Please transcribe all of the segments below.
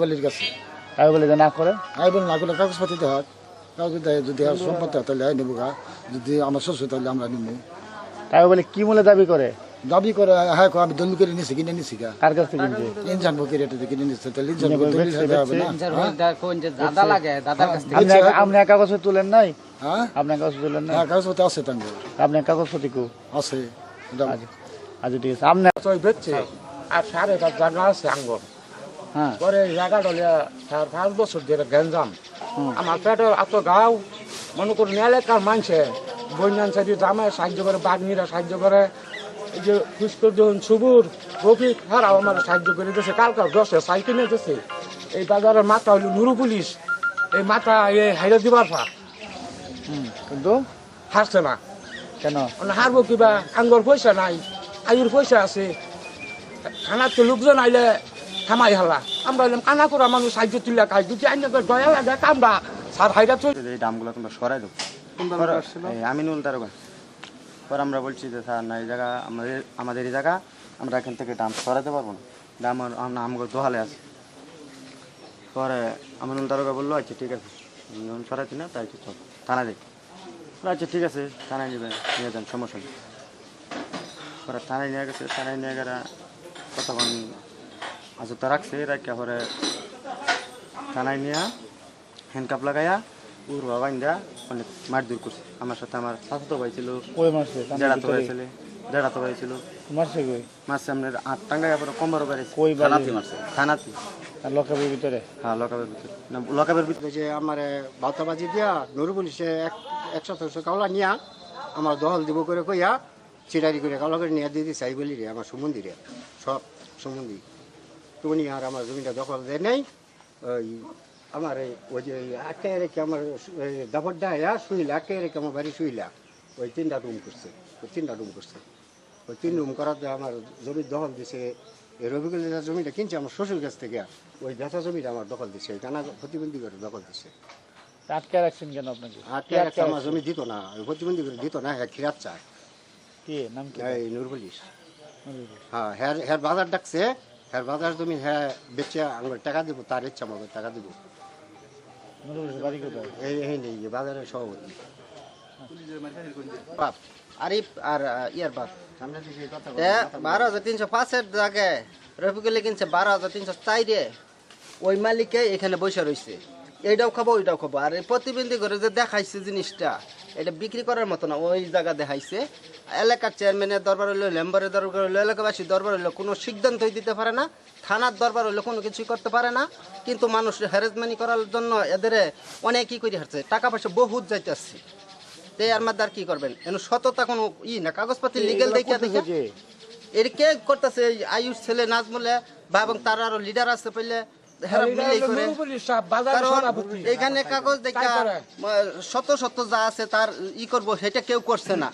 বলির কাছে। না করে। না করলে কাগজপাতি দেখাক কাগজ দেয় যদি সম্পত্তি হয় তাহলে নেব গা। যদি আমার শ্বশুর তাহলে আমরা নিবো। তাই বলে কি মূল্যে দাবি করে? দাবি করে হ্যাঁ আমি দলিল করে নিছি কিনে নিছি গা। কার কাছ থেকে কিনছে? ইনজান বকি রেটে কিনে তাহলে ইনজান কিনে দলিল হবে না। হ্যাঁ? দাদা লাগে দাদার কাছ আপনি আপনি এক কাগজ তুলেন নাই? হ্যাঁ? আপনার কাগজ তুলেন নাই? হ্যাঁ কাগজপাতি আছে তাঙ্গ আপনার কাগজপতি কু? আছে আচ্ছা। আচ্ছা ঠিক আছে। আপনার তো বেচছে। আর সাড়ে পাঁচ আছে আঙ্গর। পরে জায়গা ডলে চার পাঁচ বছর ধরে গেঞ্জাম আমার পেটে এত গাও মনে করুন এলাকার মানুষে বন্যান সাইডে জামায় সাহায্য করে বাগনিরা সাহায্য করে এই যে পুষ্কর যখন সুবুর রফিক হারাও আমার সাহায্য করে দিয়েছে কালকা দশে সাইকেল নিতেছে এই বাজারের মাথা হইল নুরু পুলিশ। এই মাথা এ হাইরা দিবার পা। কিন্তু? হারছে না। কেন? মানে হারবো কিবা? আঙ্গর পয়সা নাই আয়ুর পয়সা আছে। থানার তো লোকজন আইলে থামাই হালা। আমরা এলাম কানা করা মানুষ সাহায্য তুলে খাই দুটি আইন দয়া লাগে কামড়া সার হাইরা চল এই দামগুলো তোমরা সরাই দেবো আমিনুল দারোগা। পর আমরা বলছি যে স্যার না এই জায়গা আমাদের আমাদের এই জায়গা আমরা এখান থেকে দাম সরাতে পারব না। দাম আমরা আমগো দোহালে আছে। পরে আমিনুল দারোগা বলল আচ্ছা ঠিক আছে। যখন না তাই চল থানা যাই। আচ্ছা ঠিক আছে থানায় নেবেন নিয়ে যান সমস্যা নেই। পরে থানায় নিয়ে গেছে থানায় নিয়ে গেলে কতক্ষণ আজুতা রাখছে রাখিয়া পরে থানায় নিয়ে হ্যান্ডকাপ লাগাইয়া উর বাবা ইন্দা অনেক মারধর করছে। আমার সাথে আমার শাশুতো ভাই ছিল মারছে? জেড়াতো ভাই ছিল জেড়াতো ভাই ছিল। মারছে কই? মারছে আপনার আট টাঙ্গায় পরে কম্বর বেড়েছে। কই বাড়ি? থানাতে আর লকাবের ভিতরে? হ্যাঁ লকাবের ভিতরে। না লকাবের ভিতরে যে আমার বাতাবাজি দিয়া নুরু পুলিশে এক একশো ছশো কাওলা নিয়া আমার দহল দিব করে কইয়া চিটারি করে কাওলা করে নিয়ে দিয়ে দিছে এই বলি রে আমার সুমন্দি রে সব সুমন্দি। টুনি আর আমার জমিটা দখল দেয় নাই ওই আমার ওই যে আটকে রেখে আমার দাবরটা আয়া শুইলা আটকে রেখে আমার বাড়ি শুইলা ওই তিনটা রুম করছে ওই তিনটা রুম করছে ওই তিন রুম করাতে আমার জমির দখল দিছে এই রবিকুল জমিটা কিনছে আমার শ্বশুর কাছ থেকে ওই বেচা জমিটা আমার দখল দিছে ওই টানা প্রতিবন্ধী করে দখল দিছে আটকে রাখছেন কেন আপনাকে আটকে রাখছে আমার জমি দিত না ওই প্রতিবন্ধী করে দিত না হ্যাঁ খিরাত চায় কি নাম কি এই হ্যাঁ হ্যার হ্যার বাজার ডাকছে হ্যার বাজার জমি হ্যাঁ বেচে আমার টাকা দিব তার ইচ্ছা টাকা দিব। এই এই নেই বাজারের সভাপতি। বাপ আরিফ আর ইয়ার বাপ। এ বারো হাজার তিনশো পাঁচের জায়গায় রফিকুলে কিনছে বারো হাজার তিনশো চাইরে ওই মালিকে এখানে বসে রয়েছে। এইটাও খাব ওইটাও খাব। আর এই প্রতিবন্ধী করে যে দেখাইছে জিনিসটা এটা বিক্রি করার মতো না ওই জায়গা দেখাইছে। এলাকার চেয়ারম্যানের দরবার হইল মেম্বারের দরবার হইল এলাকাবাসীর দরবার হইল কোনো সিদ্ধান্তই দিতে পারে না। থানার দরবার হইল কোনো কিছুই করতে পারে না। কিন্তু মানুষ হ্যারেসমেন্ট করার জন্য এদের অনেকই করে হারছে। টাকা পয়সা বহুত যাইতেছে। তে আর মাদ্দার আর কি করবেন? এন সততা কোনো ই না কাগজপাতি লিগেল দেখিয়া দেখে কে এর কে করতেছে? এই আয়ুষ ছেলে নাজমুলে বা এবং তার আরও লিডার আছে পেলে এখানে কাগজ দেখা শত শত যা আছে তার ই করব সেটা কেউ করছে না।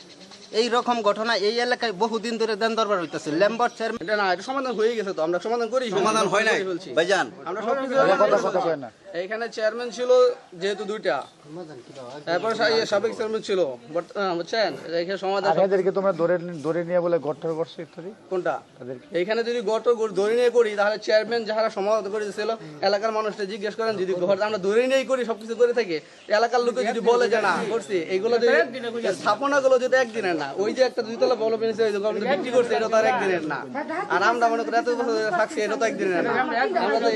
এই রকম ঘটনা এই এলাকায় বহুদিন ধরে দেন দরবার হইতেছে। লেম্বার চেয়ারম্যান না এটা সমাধান হয়ে গেছে তো আমরা সমাধান করি। সমাধান হয় নাই। ভাইজান। আমরা সব কথা কথা না। এইখানে চেয়ারম্যান ছিল যেহেতু দুইটা। তারপর সা- সাবেক চেয়ারম্যান ছিল। বুঝছেন? এখানে সমাধান আর এদেরকে তোমরা ধরে ধরে নিয়ে বলে গঠর করছ ইত্যাদি? কোনটা? এইখানে যদি গত ধরে নিয়ে করি তাহলে চেয়ারম্যান যারা সমাধান করে দিয়েছিল এলাকার মানুষটা জিজ্ঞেস করেন যদি ঘর আমরা ধরে নিয়েই করি সবকিছু করে থাকি এলাকার লোকে যদি বলে যে না করছি এগুলো যদি স্থাপনা গুলো যদি একদিনের না ওই যে একটা দুইতলা বলো পেয়েছে ওই যে গভর্নমেন্ট বিক্রি করছে এটা তো আর একদিনের না। আর আমরা মনে করি এত বছর থাকছি এটা তো একদিনের না। আমরা তো